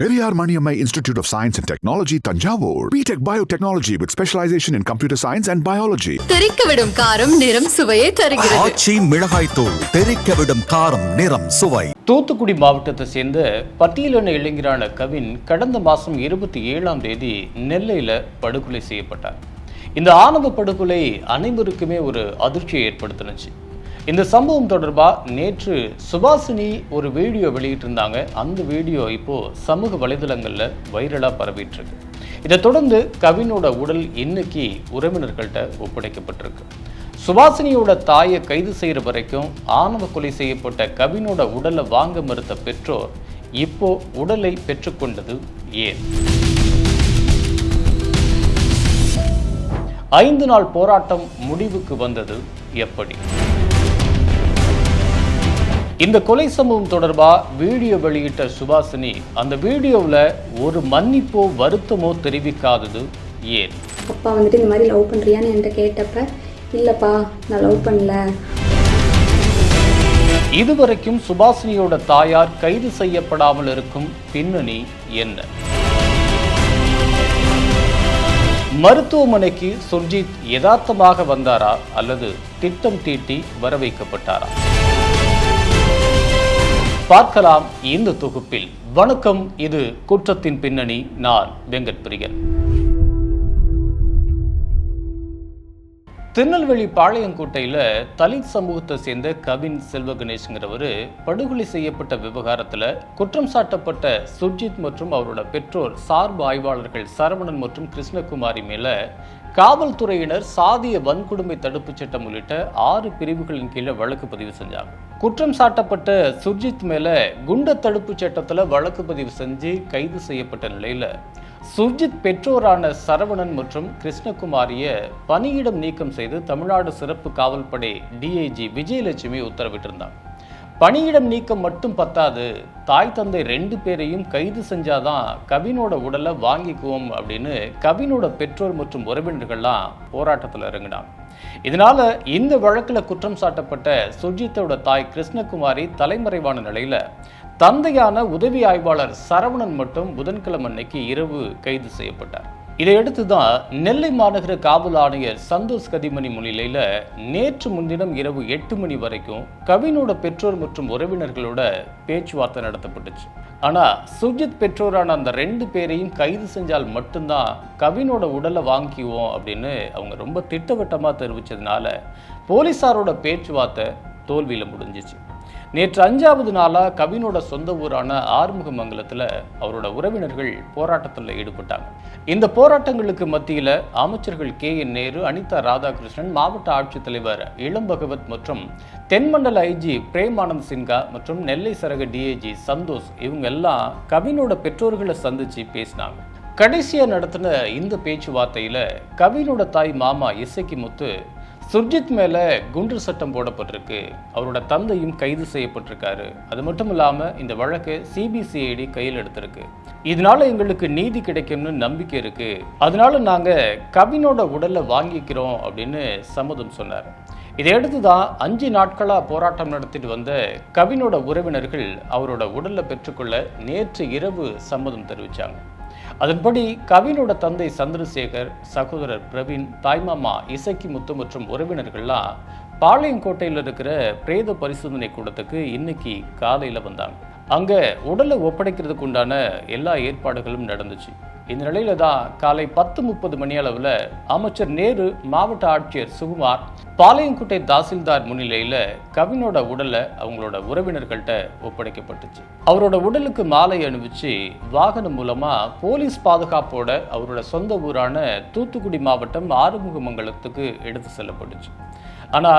Periyar Maniammai Institute of Science and Technology, Tanjavur. BTech Biotechnology with specialization in computer science and biology. தெறிக்கவிடும் காரம் நிறம் சுவையை தருகிறது ஆச்சி மிளகாய் தூள் தெறிக்கவிடும் காரம் நிறம் சுவை தூத்துக்குடி மாவட்டத்தை சேர்ந்த பட்டியலின இளைஞரான கவின் கடந்த மாதம் இருபத்தி ஏழாம் தேதி நெல்லையில் படுகொலை செய்யப்பட்டார் இந்த ஆணவ படுகொலை அனைவருக்குமே ஒரு அதிர்ச்சியை ஏற்படுத்தினுச்சு இந்த சம்பவம் தொடர்பாக நேற்று சுபாசினி ஒரு வீடியோ வெளியிட்டிருந்தாங்க. அந்த வீடியோ இப்போ சமூக வலைதளங்களில் வைரலாக பரவிட்டுருக்கு. இதை தொடர்ந்து கவினோட உடல் இன்னைக்கு உறவினர்கள்ட்ட ஒப்படைக்கப்பட்டிருக்கு. சுபாசினியோட தாயை கைது செய்கிற வரைக்கும் ஆணவ கொலை செய்யப்பட்ட கவினோட உடலை வாங்க மறுத்த பெற்றோர் இப்போ உடலை பெற்றுக்கொண்டது ஏன்? ஐந்து நாள் போராட்டம் முடிவுக்கு வந்தது எப்படி? இந்த கொலை சம்பவம் தொடர்பா வீடியோ வெளியிட்ட சுபாசினி அந்த வீடியோவில் ஒரு மன்னிப்போ வருத்தமோ தெரிவிக்காதது ஏன்? அப்பா வந்துட்டு இந்த மாதிரி லவ் பண்ணுறியான்னு என்கிட்ட கேட்டப்ப இல்லைப்பா நான் லவ் பண்ணல. இதுவரைக்கும் சுபாசினியோட தாயார் கைது செய்யப்படாமல் இருக்கும் பின்னணி என்ன? மருத்துவமனைக்கு சுர்ஜித் யதார்த்தமாக வந்தாரா அல்லது திட்டம் தீட்டி வர வைக்கப்பட்டாரா பார்க்கலாம் இந்த தொகுப்பில். வணக்கம் இது குற்றத்தின் பின்னணி நான் வெங்கட் பிரியன். திருநெல்வேலி பாளையங்கோட்டையில் தலித் சமூகத்தை சேர்ந்த கவின் செல்வ கணேஷ்ங்கிறவர் படுகொலை செய்யப்பட்ட விவகாரத்தில் குற்றம் சாட்டப்பட்ட சுர்ஜித் மற்றும் அவரோட பெற்றோர் சார்பு ஆய்வாளர்கள் சரவணன் மற்றும் கிருஷ்ணகுமாரி மேல காவல்துறையினர் சாதிய வன்கொடுமை தடுப்புச் சட்டம் உள்ளிட்ட ஆறு பிரிவுகளின் கீழே வழக்கு பதிவு செஞ்சாங்க. குற்றம் சாட்டப்பட்ட சுர்ஜித் மேல குண்ட தடுப்புச் சட்டத்துல வழக்கு பதிவு செஞ்சு கைது செய்யப்பட்ட நிலையில சுர்ஜித் பெற்றோரான சரவணன் மற்றும் கிருஷ்ணகுமாரிய பணியிடம் நீக்கம் செய்து தமிழ்நாடு சிறப்பு காவல்படை டிஐஜி விஜயலட்சுமி உத்தரவிட்டிருந்தாங்க. பணியிடம் நீக்கம் மட்டும் பத்தாது. தாய் தந்தை ரெண்டு பேரையும் கைது செஞ்சாதான் கவினோட உடலை வாங்கிக்குவோம் அப்படின்னு கவினோட பெற்றோர் மற்றும் உறவினர்கள்லாம் போராட்டத்தில் இறங்கினாங்க. இதனால இந்த வழக்கில் குற்றம் சாட்டப்பட்ட சுர்ஜித்தோட தாய் கிருஷ்ணகுமாரி தலைமறைவான நிலையில தந்தையான உதவி ஆய்வாளர் சரவணன் மட்டும் புதன்கிழமை அன்னைக்கு இரவு கைது செய்யப்பட்டார். இதையடுத்து தான் நெல்லை மாநகர காவல் ஆணையர் சந்தோஷ் கதிமணி முன்னிலையில் நேற்று முன்தினம் இரவு எட்டு மணி வரைக்கும் கவினோட பெற்றோர் மற்றும் உறவினர்களோட பேச்சுவார்த்தை நடத்தப்பட்டுச்சு. ஆனால் சுஜித் பெற்றோரான அந்த ரெண்டு பேரையும் கைது செஞ்சால் மட்டும்தான் கவினோட உடலை வாங்கிக்குவோம் அப்படின்னு அவங்க ரொம்ப திட்டவட்டமாக தெரிவித்ததுனால போலீஸாரோட பேச்சுவார்த்தை தோல்வியில் முடிஞ்சிச்சு. நேற்று அஞ்சாவது நாளாக கவினோட சொந்த ஊரான ஆறுமுகமங்கலத்தில் அவரோட உறவினர்கள் போராட்டத்தில் ஈடுபட்டாங்க. இந்த போராட்டங்களுக்கு மத்தியில் அமைச்சர்கள் கே. என். நேரு அனிதா ராதாகிருஷ்ணன் மாவட்ட ஆட்சித்தலைவர் இளம் பகவத் மற்றும் தென்மண்டல ஐஜி பிரேமானந்த் சின்ஹா மற்றும் நெல்லை சரக டிஐஜி சந்தோஷ் இவங்க எல்லாம் கவினோட பெற்றோர்களை சந்திச்சு பேசினாங்க. கடைசியாக நடத்தின இந்த பேச்சுவார்த்தையில் கவினோட தாய் மாமா இசைக்கு முத்து சுர்ஜித் மேலே குண்டு சட்டம் போடப்பட்டிருக்கு. அவரோட தந்தையும் கைது செய்யப்பட்டிருக்காரு. அது மட்டும் இல்லாமல் இந்த வழக்கு சிபிசிஐடி கையில் எடுத்திருக்கு. இதனால எங்களுக்கு நீதி கிடைக்கும்னு நம்பிக்கை இருக்கு. அதனால நாங்கள் கவினோட உடலை வாங்கிக்கிறோம் அப்படின்னு சம்மதம் சொன்னார். இதையடுத்து தான் அஞ்சு நாட்களாக போராட்டம் நடத்திட்டு வந்த கவினோட உறவினர்கள் அவரோட உடலை பெற்றுக்கொள்ள நேற்று இரவு சம்மதம் தெரிவித்தாங்க அதன்படி கவினோட தந்தை சந்திரசேகர் சகோதரர் பிரவீன் தாய்மாமா இசக்கி முத்து மற்றும் உறவினர்கள்லாம் பாளையங்கோட்டையில் இருக்கிற பிரேத பரிசோதனை கூடத்துக்கு இன்னைக்கு காலையில் வந்தாங்க. அங்கே உடலை ஒப்படைக்கிறதுக்கு உண்டான எல்லா ஏற்பாடுகளும் நடந்துச்சு. இந்த நிலையில தான் காலை பத்து முப்பது மணி அளவில் அமைச்சர் நேரு மாவட்ட ஆட்சியர் சுகுமார் பாளையங்கோட்டை தாசில்தார் முன்னிலையில் கவினோட உடலை அவங்களோட உறவினர்கள்ட்ட ஒப்படைக்கப்பட்டுச்சு. அவரோட உடலுக்கு மாலை அணிவிச்சு வாகனம் மூலமா போலீஸ் பாதுகாப்போட அவரோட சொந்த ஊரான தூத்துக்குடி மாவட்டம் ஆறுமுகமங்கலத்துக்கு எடுத்து செல்லப்பட்டுச்சு. ஆனா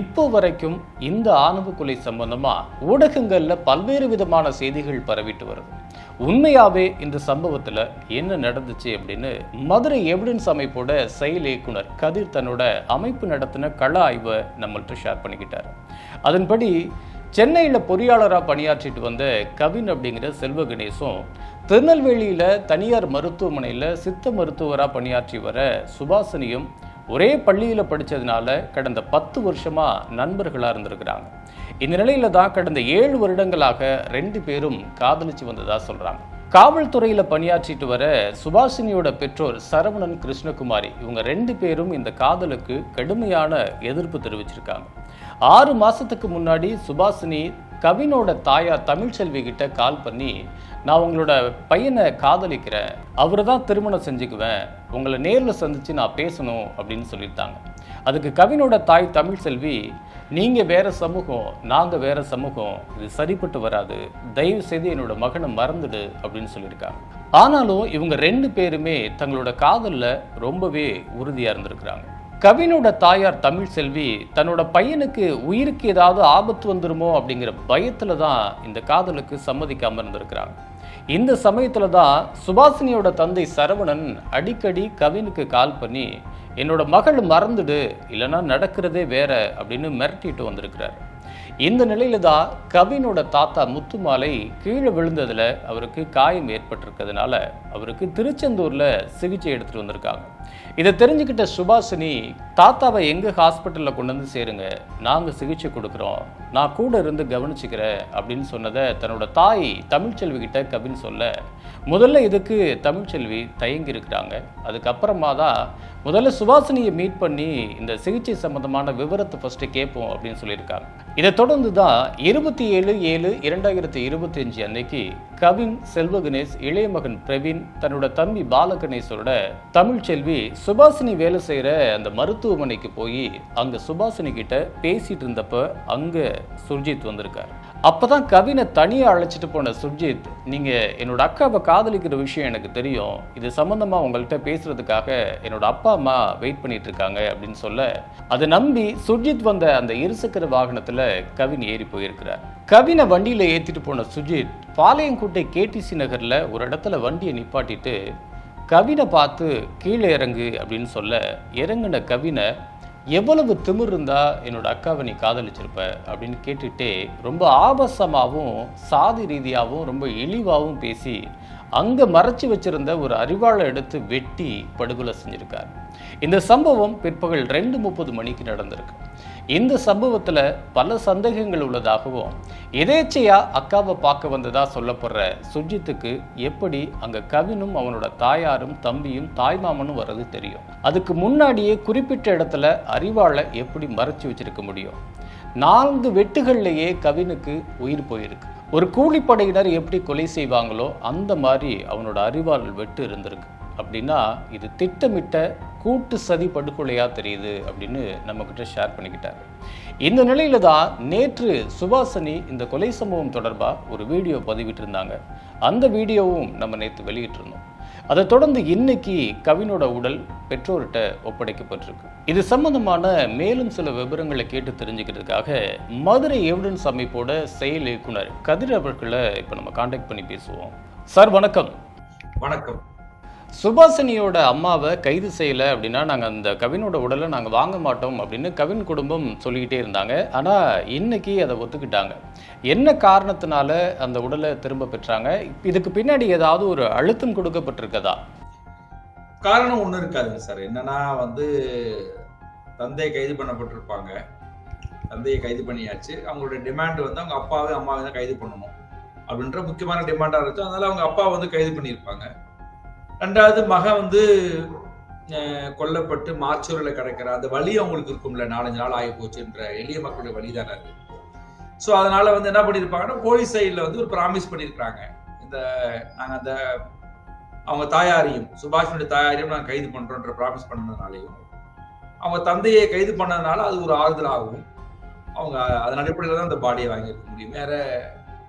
இப்போ வரைக்கும் இந்த ஆணவ கொலை சம்பந்தமா ஊடகங்கள்ல பல்வேறு விதமான செய்திகள் பரவிட்டு வருது. உண்மையாவே இந்த சம்பவத்துல என்ன நடந்துச்சு அப்படின்னு மதுரை எவிடன்ஸ் அமைப்போட செயல் இயக்குனர் கதிர் தன்னோட அமைப்பு நடத்தின கள ஆய்வை நம்மள்ட்ட ஷேர் பண்ணிக்கிட்டார். அதன்படி சென்னையில் பொறியாளராக பணியாற்றிட்டு வந்த கவின் அப்படிங்கிற செல்வ கணேசும் திருநெல்வேலியில் தனியார் மருத்துவமனையில் சித்த மருத்துவராக பணியாற்றி வர சுபாசினியும் ஒரே பள்ளியில் படித்ததுனால கடந்த பத்து வருஷமாக நண்பர்களாக இருந்திருக்கிறாங்க. இந்த நிலையில தான் கடந்த ஏழு வருடங்களாக ரெண்டு பேரும் காதலிச்சு வந்ததா சொல்கிறாங்க காவல்துறையில் பணியாற்றிட்டு வர சுபாஷினியோட பெற்றோர் சரவணன் கிருஷ்ணகுமாரி இவங்க ரெண்டு பேரும் இந்த காதலுக்கு கடுமையான எதிர்ப்பு தெரிவிச்சிருக்காங்க. ஆறு மாசத்துக்கு முன்னாடி சுபாஷினி கவினோட தாயார் தமிழ்ச்செல்வி கிட்ட கால் பண்ணி நான் உங்களோட பையனை காதலிக்கிறேன். அவரை தான் திருமணம் செஞ்சுக்குவேன். உங்களை நேரில் சந்திச்சு நான் பேசணும் அப்படின்னு சொல்லியிருந்தாங்க அதுக்கு கவினோட தாய் தமிழ்செல்வி நீங்கள் வேற சமூகம் நாங்கள் வேற சமூகம். இது சரிப்பட்டு வராது. தயவு செய்து என்னோட மகனை மறந்துடு அப்படின்னு சொல்லியிருக்காங்க. ஆனாலும் இவங்க ரெண்டு பேருமே தங்களோட காதலில் ரொம்பவே உறுதியாக இருந்திருக்கிறாங்க. கவினோட தாயார் தமிழ் செல்வி தன்னோட பையனுக்கு உயிருக்கு ஏதாவது ஆபத்து வந்துருமோ அப்படிங்கிற பயத்தில் தான் இந்த காதலுக்கு சம்மதிக்காமல் இருந்திருக்கிறாங்க. இந்த சமயத்தில் தான் சுபாசினியோட தந்தை சரவணன் அடிக்கடி கவினுக்கு கால் பண்ணி என்னோட மகள் மறந்துடு இல்லைன்னா நடக்கிறதே வேற அப்படின்னு மிரட்டிட்டு வந்திருக்கிறார். இந்த நிலையில தான் கவினோட தாத்தா முத்துமாலை கீழே விழுந்ததுல அவருக்கு காயம் ஏற்பட்டிருக்கிறதுனால அவருக்கு திருச்செந்தூர்ல சிகிச்சை எடுத்துட்டு வந்திருக்காங்க. இதை தெரிஞ்சுக்கிட்ட சுபாஷினி தாத்தாவை எங்க ஹாஸ்பிட்டல்ல கொண்டு வந்து சேருங்க நாங்க சிகிச்சை கொடுக்குறோம் நான் கூட இருந்து கவனிச்சுக்கிறேன் அப்படின்னு சொன்னதை தன்னோட தாய் தமிழ்ச்செல்வி கிட்ட கவின் சொல்ல முதல்ல இதுக்கு தமிழ்ச்செல்வி தயங்கி இருக்கிறாங்க அதுக்கப்புறமா தான் முதல்ல சுபாஷினியை மீட் பண்ணி இந்த சிகிச்சை சம்பந்தமான விவரத்தை ஃபர்ஸ்ட் கேட்போம் அப்படின்னு சொல்லியிருக்காங்க. இதை தொடர்ந்து தான் இருபத்தி ஏழு ஏழு இரண்டாயிரத்தி இருபத்தி அஞ்சு அன்னைக்கு கவின் செல்வ கணேஷ் இளைய மகன் பிரவீன் தன்னோட தம்பி பாலகணேஷோட தமிழ்ச்செல்வி சுபாஷினி வேலை செய்கிற அந்த மருத்துவமனைக்கு போய் அங்க சுபாஷினி கிட்ட பேசிட்டு இருந்தப்ப அங்க சுர்ஜித் வந்திருக்கார். அப்போ தான் கவினை தனியாக அழைச்சிட்டு போன சுர்ஜித் நீங்கள் என்னோட அக்காவை காதலிக்கிற விஷயம் எனக்கு தெரியும். இது சம்மந்தமாக உங்கள்கிட்ட பேசுகிறதுக்காக என்னோட அப்பா அம்மா வெயிட் பண்ணிட்டு இருக்காங்க அப்படின்னு சொல்ல அதை நம்பி சுர்ஜித் வந்த அந்த இருசக்கர வாகனத்தில் கவின் ஏறி போயிருக்கிறார். கவினை வண்டியில் ஏற்றிட்டு போன சுஜித் பாளையங்கோட்டை கேடிசி நகரில் ஒரு இடத்துல வண்டியை நிப்பாட்டிட்டு கவினை பார்த்து கீழே இறங்கு அப்படின்னு சொல்ல இறங்கின கவினை எவ்வளவு திமிர் இருந்தா என்னோட அக்காவை நீ காதலிச்சிருப்ப அப்படின்னு கேட்டுட்டே ரொம்ப ஆபாசமாகவும் சாதி ரீதியாகவும் ரொம்ப இழிவாகவும் பேசி அங்கே மறைச்சி வச்சிருந்த ஒரு அறிவாளை எடுத்து வெட்டி படுகொலை செஞ்சுருக்கார். இந்த சம்பவம் பிற்பகல் ரெண்டு முப்பது மணிக்கு நடந்திருக்கு. இந்த சம்பவத்தில் பல சந்தேகங்கள் உள்ளதாகவும் எதேச்சையாக அக்காவை பார்க்க வந்ததாக சொல்லப்படுற சுஜித்துக்கு எப்படி அங்கே கவினும் அவனோட தாயாரும் தம்பியும் தாய்மாமனும் வர்றது தெரியும். அதுக்கு முன்னாடியே குறிப்பிட்ட இடத்துல அறிவாளை எப்படி மறைச்சு வச்சிருக்க முடியும். நான்கு வெட்டுகள்லேயே கவினுக்கு உயிர் போயிருக்கு. ஒரு கூலிப்படையினர் எப்படி கொலை செய்வாங்களோ அந்த மாதிரி அவனோட அறிவாள் வெட்டு இருந்திருக்கு. அப்படின்னா இது திட்டமிட்ட கூட்டு சதி படுகொலையாக தெரியுது அப்படின்னு நம்மக்கிட்ட ஷேர் பண்ணிக்கிட்டாரு. இந்த நிலையில தான் நேற்று சுபாசனி இந்த கொலை சம்பவம் தொடர்பாக ஒரு வீடியோ பதிவிட்டிருந்தாங்க. அந்த வீடியோவும் நம்ம நேற்று வெளியிட்டிருந்தோம். அதை தொடர்ந்து இன்னைக்கு கவினோட உடல் பெற்றோர்கிட்ட ஒப்படைக்கப்பட்டிருக்கு. இது சம்பந்தமான மேலும் சில விவரங்களை கேட்டு தெரிஞ்சுக்கிறதுக்காக மதுரை எவிடன்ஸ் அமைப்போட செயல் இயக்குனர் கதிர் அவர்களை இப்போ நம்ம காண்டாக்ட் பண்ணி பேசுவோம். சார் வணக்கம். வணக்கம். சுபாசினியோட அம்மாவை கைது செய்யலை அப்படின்னா நாங்கள் அந்த கவினோட உடலை நாங்கள் வாங்க மாட்டோம் அப்படின்னு கவின் குடும்பம் சொல்லிக்கிட்டே இருந்தாங்க. ஆனால் இன்னைக்கு அதை ஒத்துக்கிட்டாங்க. என்ன காரணத்தினால அந்த உடலை திரும்ப பெற்றாங்க? இதுக்கு பின்னாடி ஏதாவது ஒரு அழுத்தம் கொடுக்கப்பட்டிருக்கதா? காரணம் ஒன்றும் இருக்காதுங்க சார். என்னன்னா வந்து தந்தையை கைது பண்ணப்பட்டிருப்பாங்க. தந்தையை கைது பண்ணியாச்சு. அவங்களுடைய டிமாண்ட் வந்து அவங்க அப்பாவே அம்மாவை தான் கைது பண்ணணும் அப்படின்ற முக்கியமான டிமாண்டாக இருந்துச்சு. அதனால அவங்க அப்பா வந்து கைது பண்ணியிருப்பாங்க. ரெண்டாவது மகன் வந்து கொல்லப்பட்டு மாச்சூரில் கிடக்கிற அந்த வலி அவங்களுக்கு இருக்கும்ல நாலஞ்சு நாள் ஆகி போச்சுன்ற எளிய மக்களுடைய வழி தானே அது. ஸோ அதனால வந்து என்ன பண்ணியிருப்பாங்கன்னா போலீஸ் சைடில் வந்து ஒரு ப்ராமிஸ் பண்ணியிருக்காங்க இந்த நாங்கள் அந்த அவங்க தாயாரையும் சுபாஷினுடைய தாயாரையும் நாங்கள் கைது பண்ணுறோன்ற ப்ராமிஸ் பண்ணதுனாலையும் அவங்க தந்தையை கைது பண்ணதுனால அது ஒரு ஆறுதலாகவும் அவங்க அதன் அடிப்படையில் தான் அந்த பாடியை வாங்கியிருக்க முடியும். வேற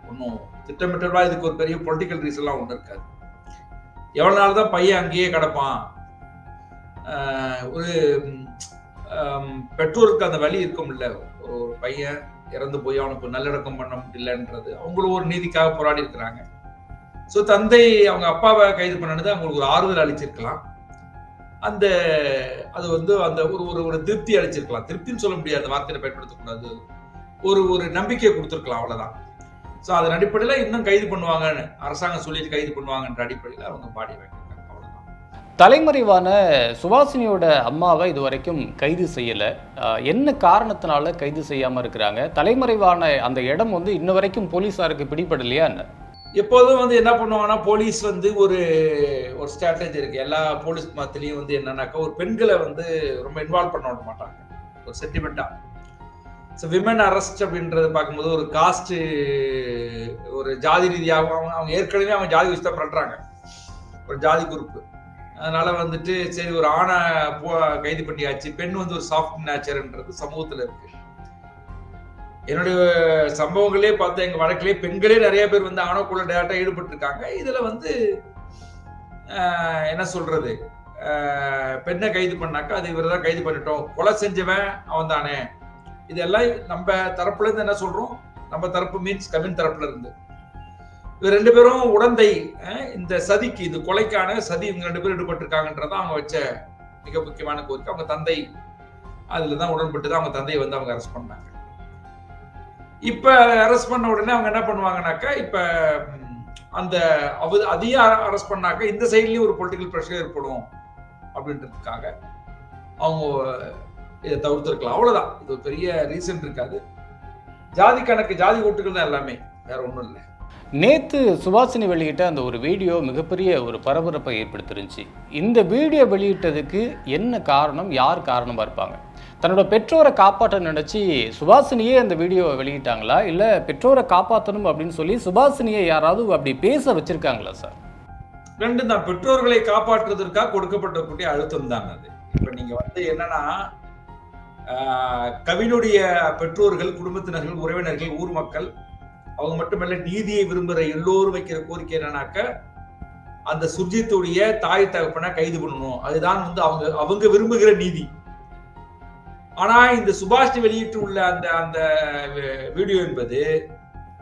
ஒன்றும் திட்டமிட்டவா இதுக்கு ஒரு பெரிய பொலிட்டிக்கல் ரீசன்லாம் ஒன்றும் இருக்காது. எவ்வளோ நாள் தான் பையன் அங்கேயே கிடப்பான்? ஒரு பெற்றோருக்கு அந்த வழி இருக்கும்ல. ஒரு ஒரு பையன் இறந்து போய் அவனுக்கு நல்லடக்கம் பண்ண முடியலன்றது. அவங்களும் ஒரு நீதிக்காக போராடி இருக்கிறாங்க. ஸோ தந்தை அவங்க அப்பாவை கைது பண்ணது அவங்களுக்கு ஒரு ஆறுதல் அளிச்சிருக்கலாம். அந்த அது வந்து அந்த ஒரு ஒரு ஒரு திருப்தி அளிச்சிருக்கலாம். திருப்தின்னு சொல்ல முடியாது. அந்த வார்த்தையை பயன்படுத்தக்கூடாது. ஒரு ஒரு நம்பிக்கையை கொடுத்துருக்கலாம் அவ்வளோதான் ஸோ அதன் அடிப்படையில் இன்னும் கைது பண்ணுவாங்கன்னு அரசாங்கம் சொல்லிட்டு கைது பண்ணுவாங்கன்ற அடிப்படையில் அவங்க பாடி வாங்கியிருக்காங்க அவ்வளவுதான். தலைமறைவான சுபாசினியோட அம்மாவை இது வரைக்கும் கைது செய்யலை. என்ன காரணத்தினால கைது செய்யாமல் இருக்கிறாங்க? தலைமறைவான அந்த இடம் வந்து இன்ன வரைக்கும் போலீஸாருக்கு பிடிபடலையா என்ன? எப்போதும் வந்து என்ன பண்ணுவாங்கன்னா போலீஸ் வந்து ஒரு ஒரு ஸ்ட்ராட்டஜி இருக்கு. எல்லா போலீஸ் மத்திலையும் வந்து என்னன்னாக்கா ஒரு பெண்களை வந்து ரொம்ப இன்வால்வ் பண்ண விட மாட்டாங்க. ஒரு சென்டிமெண்டா ஸோ விமன் அரெஸ்ட் அப்படின்றத பார்க்கும்போது ஒரு காஸ்ட் ஒரு ஜாதி ரீதியாகவும் அவங்க அவங்க ஏற்கனவே அவங்க ஜாதி வச்சு தான் பண்ணுறாங்க ஒரு ஜாதி குரூப் அதனால வந்துட்டு சரி ஒரு ஆணை போ கைது பண்ணியாச்சு. பெண் வந்து ஒரு சாஃப்ட் நேச்சர்ன்றது சமூகத்தில் இருக்கு. என்னுடைய சம்பவங்களே பார்த்தா எங்கள் வழக்கிலே பெண்களே நிறைய பேர் வந்து ஆணோக்குள்ள டேரக்டாக ஈடுபட்டிருக்காங்க. இதில் வந்து என்ன சொல்றது? பெண்ணை கைது பண்ணாக்கா அது இவர் தான் கைது பண்ணிட்டோம். கொலை செஞ்சவன் அவன் தானே இதெல்லாம் நம்ம தரப்புல இருந்து என்ன சொல்றோம்? நம்ம தரப்பு மீன்ஸ் கவின் தரப்புல இருந்து. இவர் ரெண்டு பேரும் உடந்தை இந்த சதிக்கு இது கொலைக்கான சதி இவங்க ரெண்டு பேரும் ஈடுபட்டிருக்காங்கன்றதான் அவங்க வச்ச மிக முக்கியமான கோரிக்கை. அவங்க தந்தை அதுல தான் உடன்பட்டு தான் அவங்க தந்தையை வந்து அவங்க அரெஸ்ட் பண்ணாங்க. இப்ப அரெஸ்ட் பண்ண உடனே அவங்க என்ன பண்ணுவாங்கனாக்கா இப்ப அந்த அவ அதையும் அரெஸ்ட் பண்ணாக்க இந்த சைட்லயும் ஒரு பொலிட்டிக்கல் ப்ரெஷர் ஏற்படும் அப்படின்றதுக்காக அவங்க இதை தவிர்த்திருக்கலாம். அவ்வளவுதான். இது ஒரு பெரிய ரீசன் இருக்காது. ஜாதி கணக்கு ஜாதி ஓட்டுகள் தான் எல்லாமே. வேற ஒண்ணும் இல்லை. நேத்து சுபாஷினி வெளியிட்ட அந்த ஒரு வீடியோ மிகப்பெரிய ஒரு பரபரப்பை ஏற்படுத்திருந்துச்சு. இந்த வீடியோ வெளியிட்டதுக்கு என்ன காரணம் யார் காரணமா இருப்பாங்க? தன்னோட பெற்றோரை காப்பாற்ற நினைச்சு சுபாஷினியே அந்த வீடியோவை வெளியிட்டாங்களா? இல்ல பெற்றோரை காப்பாற்றணும் அப்படின்னு சொல்லி சுபாஷினியை யாராவது அப்படி பேச வச்சிருக்காங்களா சார்? ரெண்டு தான். பெற்றோர்களை காப்பாற்றுவதற்காக கொடுக்கப்பட்டக்கூடிய அழுத்தம் தான் அது. இப்ப நீங்க வந்து என்னன்னா கவினுடைய பெற்றோர்கள் குடும்பத்தினர்கள் உறவினர்கள் ஊர் மக்கள் அவங்க மட்டுமல்ல நீதியை விரும்புகிற எல்லோரும் வைக்கிற கோரிக்கை என்னன்னாக்க அந்த சுர்ஜித்துடைய தாய் தகப்பனை கைது பண்ணணும். அதுதான் வந்து அவங்க அவங்க விரும்புகிற நீதி. ஆனா இந்த சுபாஷ் வெளியிட்டு உள்ள அந்த அந்த வீடியோ என்பது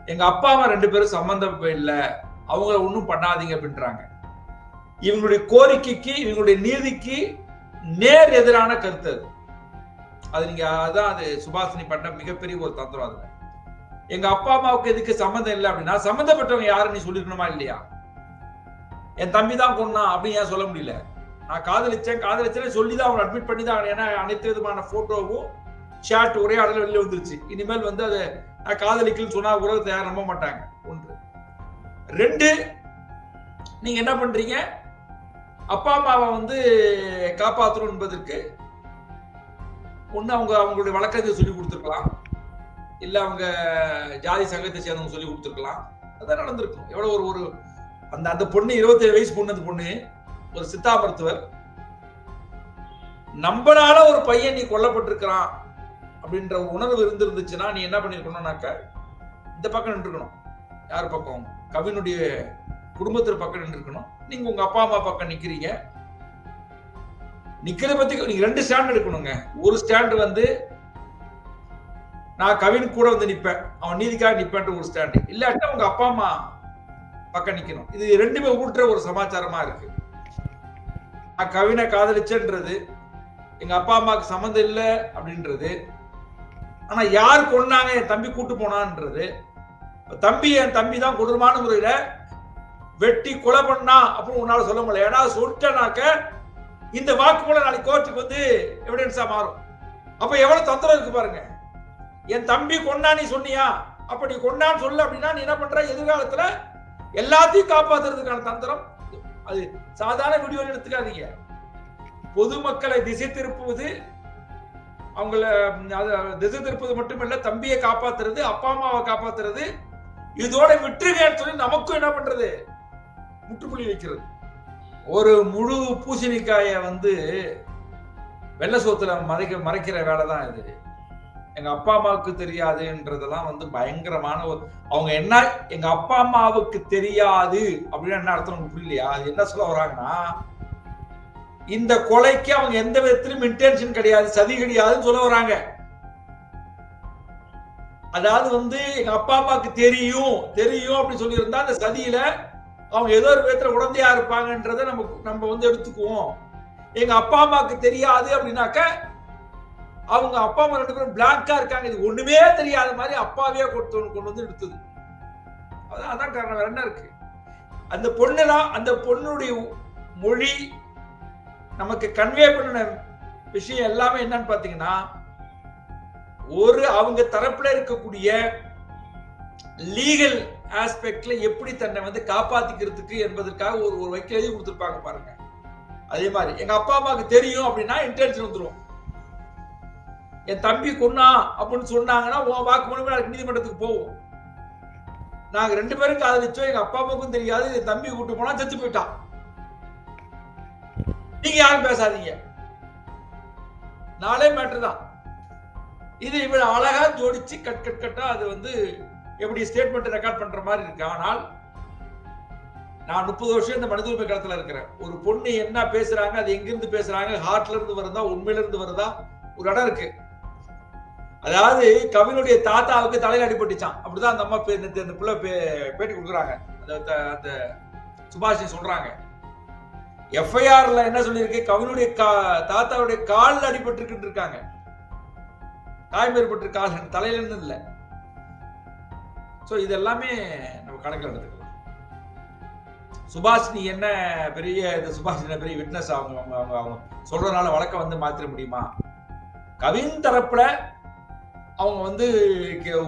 எங்க அப்பா அம்மா ரெண்டு பேரும் சம்பந்தம் இல்லை. அவங்கள ஒன்றும் பண்ணாதீங்க அப்படின்றாங்க. இவங்களுடைய கோரிக்கைக்கு இவங்களுடைய நீதிக்கு நேர் எதிரான கருத்து அது. அது நீங்க அதான் அது சுபாஷினி பண்ண மிகப்பெரிய ஒரு தந்திரம் அது. எங்க அப்பா அம்மாவுக்கு எதுக்கு சம்மந்தம் இல்லை அப்படின்னா சம்மந்தப்பட்டவங்க யாரும் நீ சொல்லிருக்கணுமா இல்லையா? என் தம்பி தான் கொண்டா அப்படின்னு ஏன் சொல்ல முடியல? நான் காதலிச்சேன் காதலிச்சேன்னு சொல்லி தான் அவங்க அட்மிட் பண்ணி தான் ஏன்னா அனைத்து விதமான போட்டோவும் ஷாட் ஒரே ஆடல வெளியே வந்துருச்சு. இனிமேல் வந்து அதை நான் காதலிக்கலன்னு சொன்னா உலகத்தை யாரும் நம்ப மாட்டாங்க. ஒன்று. ரெண்டு நீங்க என்ன பண்றீங்க? அப்பா அம்மாவை வந்து காப்பாற்றணும் என்பதற்கு ஒன்று அவங்க அவங்களுடைய வழக்கத்தை சொல்லி கொடுத்துருக்கலாம். இல்லை அவங்க ஜாதி சங்கத்தை சேர்ந்தவங்க சொல்லி கொடுத்துருக்கலாம். அதான் நடந்திருக்கும். எவ்வளோ ஒரு ஒரு அந்த அந்த பொண்ணு இருபத்தேழு வயசு பொண்ணு அந்த பொண்ணு ஒரு சித்தா மருத்துவர். நம்மளால ஒரு பையன் நீ கொல்லப்பட்டிருக்கிறான் அப்படின்ற உணர்வு இருந்திருந்துச்சுன்னா நீ என்ன பண்ணிருக்கணும்னாக்க இந்த பக்கம் நின்றுக்கணும். யார் பக்கம்? கவினுடைய குடும்பத்தின் பக்கம் நின்றுக்கணும். நீங்க உங்க அப்பா அம்மா பக்கம் நிக்கிறீங்க. நிக்கிறத பத்தி நீங்க ரெண்டு ஸ்டாண்ட் எடுக்கணுங்க. ஒரு ஸ்டாண்ட் வந்து நான் கவின் கூட வந்து நிப்பேன். அவன் நீதிக்காக நிப்பேன்ற ஒரு ஸ்டாண்ட் இல்லாட்டா உங்க அப்பா அம்மா பக்கம் நிக்கணும். இது ரெண்டுமே ஊற்ற ஒரு சமாச்சாரமா இருக்கு. நான் கவினை காதலிச்சேன்றது எங்க அப்பா அம்மாவுக்கு சம்மந்தம் இல்லை அப்படின்றது ஆனா யார் கொன்னாங்க என் தம்பி கூட்டு போனான்றது தம்பி என் தம்பி தான் கொடூரமான முறையில வெட்டி கொலை பண்ணா அப்படின்னு உன்னால சொல்ல முடியல. ஏன்னா சொல்லிட்டேனாக்க இந்த வாக்குமூலம் நாளைக்கு கோர்ட்டுக்கு வந்து எவிடன்ஸா மாறும். அப்ப எவ்வளவு தந்திரம் இருக்கு பாருங்க. என் தம்பி கொண்டா நீ சொன்னியா? அப்ப நீ கொண்டான்னு சொல்லு அப்படின்னா நீ என்ன பண்ற? எதிர்காலத்துல எல்லாத்தையும் காப்பாத்துறதுக்கான தந்திரம். அது சாதாரண வீடியோ எடுத்துக்காதீங்க. பொதுமக்களை திசை திருப்புவது அவங்கள திசை திருப்பது மட்டுமல்ல தம்பியை காப்பாத்துறது அப்பா அம்மாவை காப்பாத்துறது இதோட விட்டுருங்கன்னு சொல்லி நமக்கும் என்ன பண்றது? முற்றுப்புள்ளி வைக்கிறது. ஒரு முழு பூசணிக்காய வந்து வெள்ளை சோத்துல மறைக்க மறைக்கிற வேலை தான் இது. எங்க அப்பா அம்மாவுக்கு தெரியாதுன்றதெல்லாம் வந்து பயங்கரமான ஒரு அவங்க என்ன எங்க அப்பா அம்மாவுக்கு தெரியாது அப்படின்னு என்ன அர்த்தம் உங்களுக்கு புரியலையா? அது என்ன சொல்ல வராங்கன்னா இந்த கொலைக்கு அவங்க எந்த விதத்திலும் இன்டென்ஷன் கிடையாது சதி கிடையாதுன்னு சொல்ல வராங்க. அதாவது வந்து எங்க அப்பா அம்மாவுக்கு தெரியும் தெரியும் அப்படின்னு சொல்லியிருந்தா அந்த சதியில அவங்க ஏதோ ஒரு விதத்துல உடந்தையா இருப்பாங்கன்றத நம்ம நம்ம வந்து எடுத்துக்குவோம். எங்க அப்பா அம்மாவுக்கு தெரியாது அப்படின்னாக்க அவங்க அப்பா அம்மா ரெண்டு பேரும் பிளாக்கா இருக்காங்க. இது ஒண்ணுமே தெரியாத மாதிரி அப்பாவே கொடுத்து கொண்டு வந்து எடுத்தது. அதான் அதான் காரணம். வேற என்ன இருக்கு? அந்த பொண்ணுலாம் அந்த பொண்ணுடைய மொழி நமக்கு கன்வே பண்ணின விஷயம் எல்லாமே என்னன்னு பாத்தீங்கன்னா ஒரு அவங்க தரப்புல இருக்கக்கூடிய லீகல் ஆஸ்பெக்ட்ல எப்படி தன்னை வந்து காப்பாத்திக்கிறதுக்கு என்பதற்காக ஒரு ஒரு வைக்க எழுதி கொடுத்துருப்பாங்க பாருங்க. அதே மாதிரி எங்க அப்பா அம்மாவுக்கு தெரியும் அப்படின்னா இன்டென்ஷன் வந்துரும். என் தம்பி கொன்னா அப்படின்னு சொன்னாங்கன்னா உன் வாக்கு மூலமா நீதிமன்றத்துக்கு போவோம். நாங்க ரெண்டு பேரும் காதலிச்சோம் எங்க அப்பா அம்மாவுக்கும் தெரியாது என் தம்பி கூட்டு போனா செத்து போயிட்டான். நீங்க யாரும் பேசாதீங்க. நாளே மேட்டர் தான். இது இவ்வளவு அழகா ஜோடிச்சு கட் கட் கட்டா அது வந்து எப்படி ஸ்டேட்மெண்ட் ரெக்கார்ட் பண்ற மாதிரி இருக்கு. ஆனால் நான் முப்பது வருஷம் இந்த மனித உரிமை களத்துல இருக்கிறேன். ஒரு பொண்ணு என்ன பேசுறாங்க அது எங்கிருந்து பேசுறாங்க ஹார்ட்ல இருந்து வருதா உண்மையில இருந்து வருதா? ஒரு இடம் இருக்கு. அதாவது கவினுடைய தாத்தாவுக்கு தலையில அடிபட்டுச்சான் அப்படிதான் அந்த அம்மா பே- இந்த இந்த பே- பேட்டி கொடுக்குறாங்க. அந்த அந்த சுபாஷி சொல்றாங்க. எஃப்ஐஆர்ல என்ன சொல்லியிருக்கு? கவினுடைய கா- தாத்தாவுடைய காலில் அடிபட்டு இருக்காங்க. காயம் ஏற்பட்டு கால் தலையில இருந்து இல்லை. ஸோ இது எல்லாமே நம்ம கணக்கில் எடுத்துக்கலாம். சுபாஷினி என்ன பெரிய இந்த சுபாஷினி பெரிய விட்னஸ் அவங்க அவங்க அவங்க அவங்க சொல்றதுனால வழக்கம் வந்து மாத்திர முடியுமா? கவின் தரப்புல அவங்க வந்து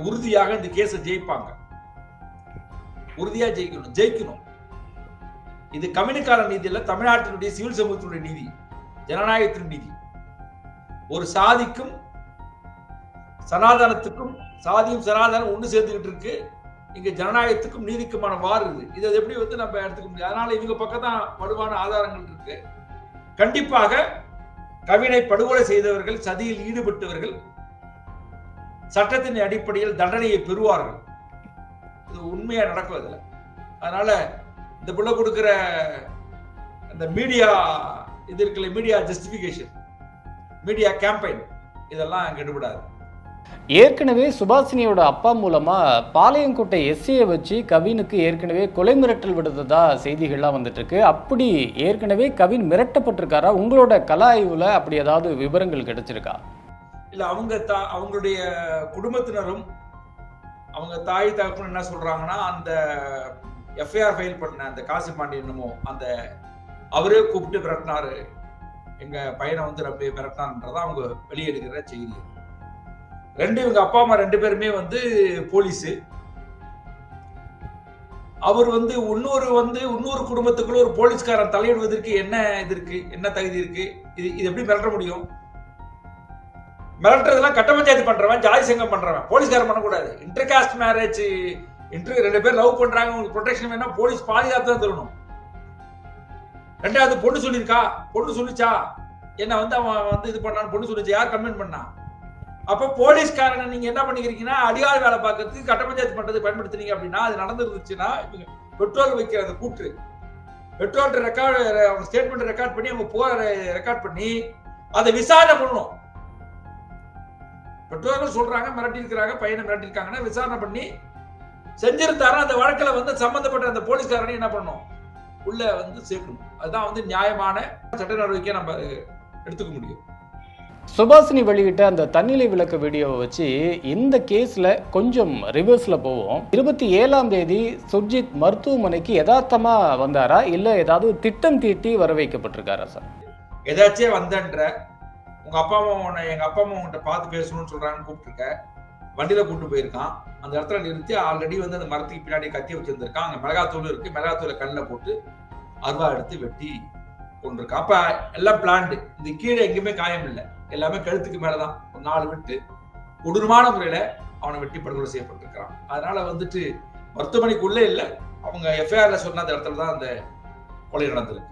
உறுதியாக இந்த கேஸை ஜெயிப்பாங்க. உறுதியா ஜெயிக்கணும் ஜெயிக்கணும். இது கம்யூனிக்கால நீதி இல்ல தமிழ்நாட்டினுடைய சிவில் சமூகத்தினுடைய நீதி ஜனநாயகத்தின் நீதி. ஒரு சாதிக்கும் சனாதனத்துக்கும் சாதியும் சனாதனம் ஒண்ணு சேர்ந்துகிட்டு இருக்கு. இங்க ஜனநாயகத்துக்கும் நீதிக்குமான வார் இது. எப்படி வந்து நம்ம எடுத்துக்க முடியும்? அதனால இவங்க பக்கம் தான் வலுவான ஆதாரங்கள் இருக்கு. கண்டிப்பாக கவினை படுகொலை செய்தவர்கள் சதியில் ஈடுபட்டவர்கள் சட்டத்தின் அடிப்படையில் தண்டனையை பெறுவார்கள். இது உண்மையா நடக்கும் இதுல அதனால இந்த பிள்ளை கொடுக்குற அந்த மீடியா இது இருக்குல்ல மீடியா ஜஸ்டிபிகேஷன் மீடியா கேம்பெயின் இதெல்லாம் கெடுபடாது. ஏற்கனவே சுபாஷினியோட அப்பா மூலமாக பாளையங்கோட்டை எஸ்ஏ வச்சு கவினுக்கு ஏற்கனவே கொலை மிரட்டல் விடுத்ததா செய்திகள்லாம் வந்துட்டுருக்கு. அப்படி ஏற்கனவே கவின் மிரட்டப்பட்டிருக்காரா? உங்களோட கலா ஆய்வில் அப்படி ஏதாவது விவரங்கள் கிடைச்சிருக்கா? இல்லை அவங்க தா அவங்களுடைய குடும்பத்தினரும் அவங்க தாய் தகப்பன் என்ன சொல்கிறாங்கன்னா அந்த எஃப்ஐஆர் ஃபைல் பண்ண அந்த காசி பாண்டியனுமோ அந்த அவரே கூப்பிட்டு மிரட்டினாரு எங்கள் பையனை வந்து ரொம்ப மிரட்டினார்ன்றதான் அவங்க வெளியெடுக்கிற செய்தி. ரெண்டு இவங்க அப்பா அம்மா ரெண்டு பேருமே வந்து போலீஸ். அவர் வந்து இன்னொரு வந்து இன்னொரு குடும்பத்துக்குள்ள ஒரு போலீஸ்காரன் தலையிடுவதற்கு என்ன இது இருக்கு? என்ன தகுதி இருக்கு? இது இது எப்படி மிரட்ட முடியும்? மிரட்டுறதுலாம் கட்ட பஞ்சாயத்து பண்றவன் ஜாதி சங்கம் பண்றவன். போலீஸ்காரன் பண்ணக்கூடாது. இன்டர் காஸ்ட் மேரேஜ் இன்டர் ரெண்டு பேர் லவ் பண்றாங்க உங்களுக்கு ப்ரொடெக்ஷன் வேணா போலீஸ் பாதுகாப்பு தான் தரணும் ரெண்டாவது பொண்ணு சொல்லியிருக்கா? பொண்ணு சொல்லிச்சா? என்ன வந்து அவன் வந்து இது பண்ணான்னு பொண்ணு சொல்லிச்சு? யார் கம்ப்ளைண்ட் பண்ணான் அப்ப போலீஸ்காரனை நீங்க என்ன பண்ணிக்கிறீங்கன்னா அடியாள் வேலை பார்க்கறதுக்கு கட்ட பஞ்சாயத்து பண்றது பயன்படுத்துனீங்க அப்படின்னா அது நடந்துருந்துச்சுன்னா பெட்ரோல் வைக்கிற அந்த கூற்று. பெட்ரோல் ரெக்கார்டு அவங்க ஸ்டேட்மெண்ட் ரெக்கார்ட் பண்ணி அவங்க போற ரெக்கார்ட் பண்ணி அதை விசாரணை பண்ணணும். பெற்றோர்கள் சொல்றாங்க மிரட்டி இருக்கிறாங்க பையனை மிரட்டி இருக்காங்கன்னா விசாரணை பண்ணி செஞ்சிருந்தாரு அந்த வழக்கில் வந்து சம்பந்தப்பட்ட அந்த போலீஸ்காரனை என்ன பண்ணணும்? உள்ள வந்து சேர்க்கணும். அதுதான் வந்து நியாயமான சட்ட நடவடிக்கையை நம்ம எடுத்துக்க முடியும். சுபாஷினி வெளியிட்ட அந்த தன்னிலை விளக்க வீடியோவை வச்சு இந்த கேஸில் கொஞ்சம் ரிவர்ஸில் போவோம். இருபத்தி ஏழாம் தேதி சுர்ஜித் மருத்துவமனைக்கு யதார்த்தமாக வந்தாரா? இல்லை ஏதாவது திட்டம் தீட்டி வர வைக்கப்பட்டிருக்காரா சார்? ஏதாச்சும் வந்தன்ற உங்க அப்பா அம்மா உன்னை எங்க அப்பா அம்மா உன்கிட்ட பார்த்து பேசணும்னு சொல்றாங்கன்னு கூப்பிட்டுருக்க. வண்டியில கூட்டு போயிருக்கான். அந்த இடத்துல நிறுத்தி ஆல்ரெடி வந்து அந்த மரத்துக்கு பின்னாடி கத்தி வச்சிருந்திருக்கான். அங்கே மிளகாத்தூள் இருக்கு. மிளகாத்தூளை கண்ணில் போட்டு அருவா எடுத்து வெட்டி கொண்டிருக்கான். அப்ப எல்லாம் பிளான்டு இது கீழே எங்கேயுமே காயம் இல்லை எல்லாமே கழுத்துக்கு மேலதான். ஒரு நாலு வெட்டு கொடூரமான முறையில அவனை வெட்டி படுகொலை செய்யப்பட்டிருக்கிறான். அதனால வந்துட்டு மருத்துவமனைக்குள்ளே இல்லை. அவங்க எஃப்ஐஆர்ல சொன்ன அந்த இடத்துல தான் அந்த கொலை நடந்திருக்கு.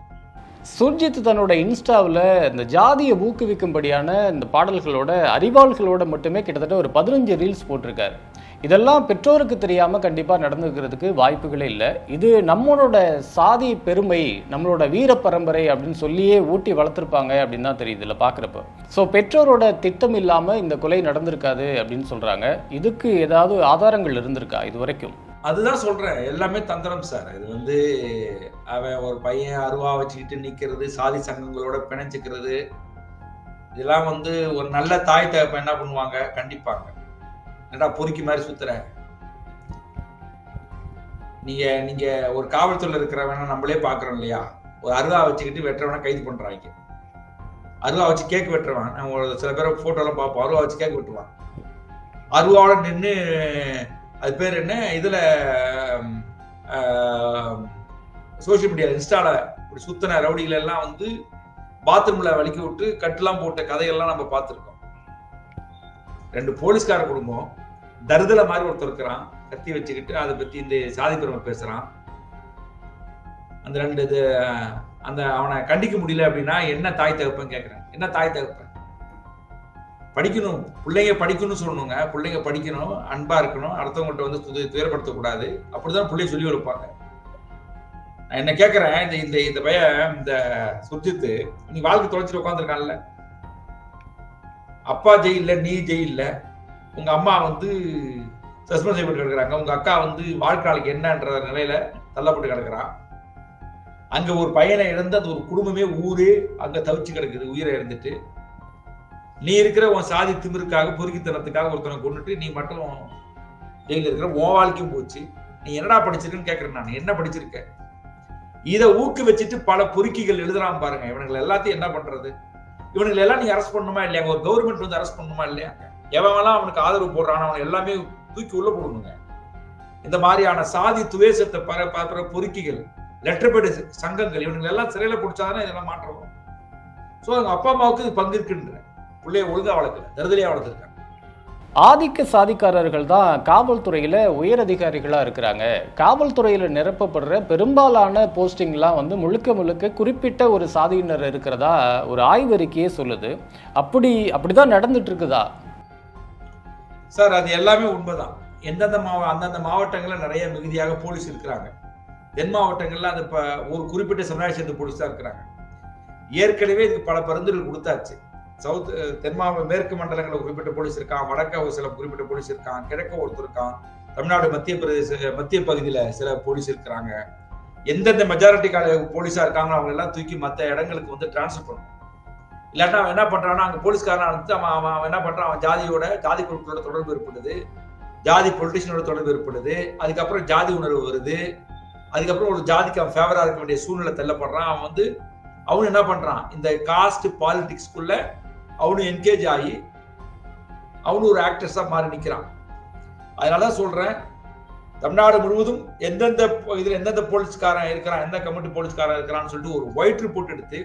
சுர்ஜித் தன்னோட இன்ஸ்டாவில் இந்த ஜாதியை ஊக்குவிக்கும்படியான இந்த பாடல்களோட அறிவாள்களோட மட்டுமே கிட்டத்தட்ட ஒரு பதினஞ்சு ரீல்ஸ் போட்டிருக்காரு. இதெல்லாம் பெற்றோருக்கு தெரியாமல் கண்டிப்பாக நடந்துக்கிறதுக்கு வாய்ப்புகளே இல்லை. இது நம்மளோட சாதி பெருமை நம்மளோட வீர பரம்பரை அப்படின்னு சொல்லியே ஊட்டி வளர்த்துருப்பாங்க அப்படின்னு தான் தெரியுது இல்லை பார்க்குறப்ப ஸோ பெற்றோரோட திட்டம் இல்லாமல் இந்த கொலை நடந்திருக்காது அப்படின்னு சொல்கிறாங்க இதுக்கு ஏதாவது ஆதாரங்கள் இருந்திருக்கா இது வரைக்கும் அதுதான் சொல்றேன். எல்லாமே தந்திரம் சார். இது வந்து அவன் ஒரு பையன் அருவா வச்சுக்கிட்டு நிக்கிறது சாதி சங்கங்களோட பிணைஞ்சுக்கிறது. இதெல்லாம் வந்து ஒரு நல்ல தாய் தகப்ப என்ன பண்ணுவாங்க? கண்டிப்பாங்க. என்னடா பொறுக்கி மாதிரி சுத்துற? நீங்க நீங்க ஒரு காவல்துறையில இருக்கிறவன நம்மளே பாக்குறோம் இல்லையா? ஒரு அருவா வச்சுக்கிட்டு வெட்டுறவன கைது பண்றாங்க. அருவா வச்சு கேக் வெட்டுறவன். நம்ம ஒரு சில பேரை போட்டோலாம் பார்ப்போம். அருவா வச்சு கேக் வெட்டுவான். அருவாவோட நின்று அது பேர் என்ன? இதுல சோஷியல் மீடியா இன்ஸ்டால இப்படி சுத்தின ரவுடிகள் எல்லாம் வந்து பாத்ரூம்ல வலிக்க விட்டு கட்டுலாம் போட்ட கதையெல்லாம் நம்ம பார்த்துருக்கோம். ரெண்டு போலீஸ்கார குடும்பம் தருதலை மாதிரி ஒருத்தர் இருக்கிறான். கத்தி வச்சுக்கிட்டு அதை பத்தி இந்த சாதி பெருமை பேசுறான். அந்த ரெண்டு இது அந்த அவனை கண்டிக்க முடியல அப்படின்னா என்ன தாய் தகப்பன் கேட்கிறேன் என்ன தாய் தகப்பன்? படிக்கணும். பிள்ளைங்க படிக்கணும்னு சொல்லணுங்க. பிள்ளைங்க படிக்கணும் அன்பா இருக்கணும். அடுத்தவங்கள்ட்ட வந்து துது- துயரப்படுத்தக்கூடாது அப்படிதான் பிள்ளைய சொல்லி வைப்பாங்க நான் என்ன கேட்கறேன் இந்த இந்த இந்த பையன் இந்த சுர்ஜித்து நீ வாழ்க்கை தொலைச்சிட்டு உட்காந்துருக்கான்ல அப்பா ஜெயில்ல நீ ஜெயில்ல உங்க அம்மா வந்து சஸ்பெண்ட் செய்யப்பட்டு கிடக்குறாங்க. உங்க அக்கா வந்து வாழ்க்கைக்கு என்னன்ற நிலையில தள்ளப்பட்டு கிடக்குறான் அங்க ஒரு பையனை இழந்து அந்த ஒரு குடும்பமே ஊரே அங்க தவிச்சு கிடக்குது உயிரை இழந்துட்டு. நீ இருக்கிற உன் சாதி திமிருக்காக பொறுக்கித்தனத்துக்காக ஒருத்தனை கொண்டுட்டு நீ மட்டும் ஜெயில இருக்கிற உன் வாழ்க்கையும் போச்சு. நீ என்னடா படிச்சிருக்கன்னு கேட்கறேன் நான். என்ன படிச்சிருக்க? இதை ஊக்கு வச்சுட்டு பல பொறுக்கிகள் எழுதுறான் பாருங்க. இவனுங்களை எல்லாத்தையும் என்ன பண்றது? இவனுங்களை எல்லாம் நீ அரெஸ்ட் பண்ணணுமா இல்லையா? ஒரு கவர்மெண்ட் வந்து அரெஸ்ட் பண்ணணுமா இல்லையா? எவன்லாம் அவனுக்கு ஆதரவு போடுறான் அவனை எல்லாமே தூக்கி உள்ள போடணுங்க. இந்த மாதிரியான சாதி துவேசத்தை பர பரப்புற பொறுக்கிகள் லெட்டர்பேடு சங்கங்கள் இவனுங்களை எல்லாம் சிறையில பிடிச்சாதானே இதெல்லாம் மாற்றம் ஸோ அவங்க அப்பா அம்மாவுக்கு இது பங்கு இருக்குன்ற. பிள்ளைய ஒழுங்கா வளர்க்கல தருதலையா வளர்த்துருக்காங்க ஆதிக்க சாதிக்காரர்கள் தான் காவல்துறையில் உயர் இருக்கிறாங்க. காவல்துறையில் நிரப்பப்படுற பெரும்பாலான போஸ்டிங்லாம் வந்து முழுக்க முழுக்க குறிப்பிட்ட ஒரு சாதியினர் இருக்கிறதா ஒரு ஆய்வறிக்கையே சொல்லுது. அப்படி அப்படிதான் நடந்துட்டு இருக்குதா சார் அது எல்லாமே உண்மைதான். எந்தெந்த மாவ அந்தந்த மாவட்டங்களில் நிறைய மிகுதியாக போலீஸ் இருக்கிறாங்க. தென் மாவட்டங்களில் அந்த ப- ஒரு குறிப்பிட்ட சமுதாய சேர்ந்த போலீஸ் தான் இருக்கிறாங்க. ஏற்கனவே இதுக்கு பல பரிந்துரைகள் கொடுத்தாச்சு. சவுத் அஹ், தென் மாவட்ட மேற்கு மண்டலங்களில் குறிப்பிட்ட போலீஸ் இருக்கான் வடக்க ஒரு சில குறிப்பிட்ட போலீஸ் இருக்கான் கிழக்க ஒருத்தர் இருக்கான் தமிழ்நாடு மத்திய பிரதேச மத்திய பகுதியில சில போலீஸ் இருக்கிறாங்க. எந்தெந்த மெஜாரிட்டி கால போலீஸா இருக்காங்களோ அவங்க எல்லாம் தூக்கி மற்ற இடங்களுக்கு வந்து டிரான்ஸ்ஃபர் பண்ணணும். இல்லாட்டா அவன் என்ன பண்றான்னா அங்க போலீஸ்காரன் வந்து அவன் அவன் அவன் என்ன பண்றான் அவன் ஜாதியோட ஜாதி குழுக்களோட தொடர்பு ஏற்படுது. ஜாதி பொலிட்டிஷியனோட தொடர்பு ஏற்படுது. அதுக்கப்புறம் ஜாதி உணர்வு வருது. அதுக்கப்புறம் ஒரு ஜாதிக்கு அவன் ஃபேவரா இருக்க வேண்டிய சூழ்நிலை தள்ளப்படுறான். அவன் வந்து அவனு என்ன பண்றான் இந்த காஸ்ட் பாலிடிக்ஸ்குள்ள அவனும் என்கேஜ் ஆகி அவனு ஒரு ஆக்டர்ஸாக மாறி நிற்கிறான் அதனால தான் சொல்கிறேன் தமிழ்நாடு முழுவதும் எந்தெந்த இதில் எந்தெந்த போலீஸ்காரன் இருக்கிறான் எந்த கமிட்டி போலீஸ்காரன் இருக்கிறான்னு சொல்லிட்டு ஒரு ஒயிட் ரிப்போர்ட் எடுத்து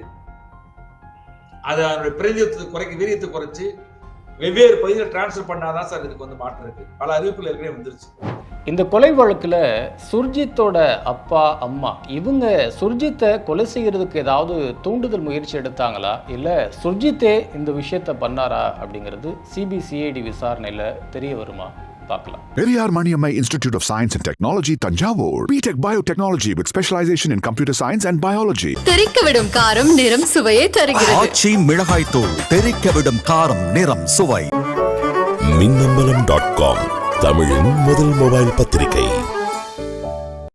அதை அதனுடைய பிரதிநிதித்துவத்தை குறைக்க வீரியத்தை குறைச்சி வெவ்வேறு பகுதியில் டிரான்ஸ்ஃபர் பண்ணாதான் சார் இதுக்கு வந்து மாற்றம் இருக்கு. பல அறிவிப்புகள் ஏற்கனவே வந்துருச்சு. இந்த கொலை வழக்கில் சுர்ஜித்தோட அப்பா அம்மா இவங்க சுர்ஜித்தை கொலை செய்யறதுக்கு ஏதாவது தூண்டுதல் முயற்சி எடுத்தாங்களா? இல்லை சுர்ஜித்தே இந்த விஷயத்தை பண்ணாரா அப்படிங்கிறது சிபிசிஐடி விசாரணையில் தெரிய வருமா? பார்க்கலாம் Periyar Maniammai Institute of Science and Technology, Tanjavur. BTech Biotechnology with specialization in computer science and biology. தெறிக்க விடும் காரம் நிறம் சுவையை தருகிறது ஆச்சி மிளகாய் தூள் தெறிக்க விடும் காரம் நிறம் சுவை மின்னம்பலம் டாட் காம் தமிழின் முதல் மொபைல் பத்திரிகை